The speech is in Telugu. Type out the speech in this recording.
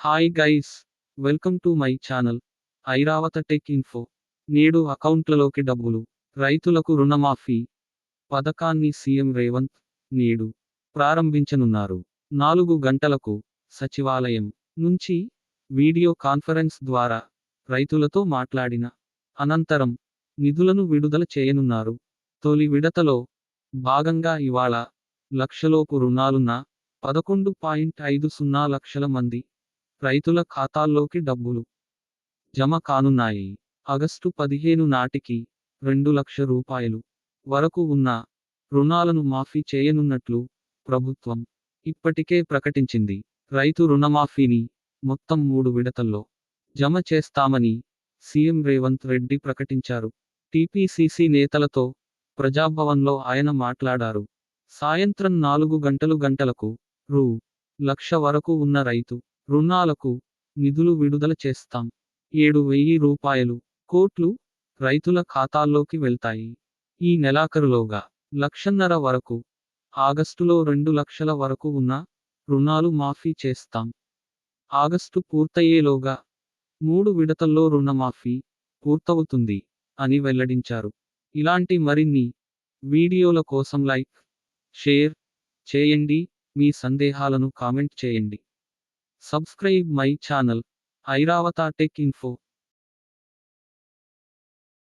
Hi guys welcome to my channel Airavata tech info. నేడు అకౌంట్లలోకి డబ్బులు రైతులకు రుణమాఫీ. పథకాన్ని సీఎం రేవంత్ నేడు ప్రారంభించనున్నారు. నాలుగు గంటలకు సచివాలయం నుంచి వీడియో కాన్ఫరెన్స్ ద్వారా రైతులతో మాట్లాడిన అనంతరం నిధులను విడుదల చేయనున్నారు. తొలి విడతలో భాగంగా ఇవాళ లక్షలోపు రుణాలున్న పదకొండు పాయింట్ ఐదు సున్నా లక్షల మంది రైతుల ఖాతాల్లోకి డబ్బులు జమ కానున్నాయి. ఆగస్టు పదిహేను నాటికి రెండు లక్ష రూపాయలు వరకు ఉన్న రుణాలను మాఫీ చేయనున్నట్లు ప్రభుత్వం ఇప్పటికే ప్రకటించింది. రైతు రుణమాఫీని మొత్తం మూడు విడతల్లో జమ చేస్తామని సీఎం రేవంత్ రెడ్డి ప్రకటించారు. టీపీసీసీ నేతలతో ప్రజాభవన్లో ఆయన మాట్లాడారు. సాయంత్రం నాలుగు గంటలు గంటలకు రూ. లక్ష వరకు ఉన్న రైతు రుణాలకు నిధులు విడుదల చేస్తాం. ఏడు వెయ్యి రూపాయలు కోట్లు రైతుల ఖాతాల్లోకి వెళ్తాయి. ఈ నెలాఖరులోగా లక్షన్నర వరకు ఆగస్టులో రెండు లక్షల వరకు ఉన్న రుణాలు మాఫీ చేస్తాం. ఆగస్టు పూర్తయ్యేలోగా మూడు విడతల్లో రుణమాఫీ పూర్తవుతుంది అని వెల్లడించారు. ఇలాంటి మరిన్ని వీడియోల కోసం లైక్ షేర్ చేయండి. మీ సందేహాలను కామెంట్ చేయండి. Subscribe my channel Airavata tech info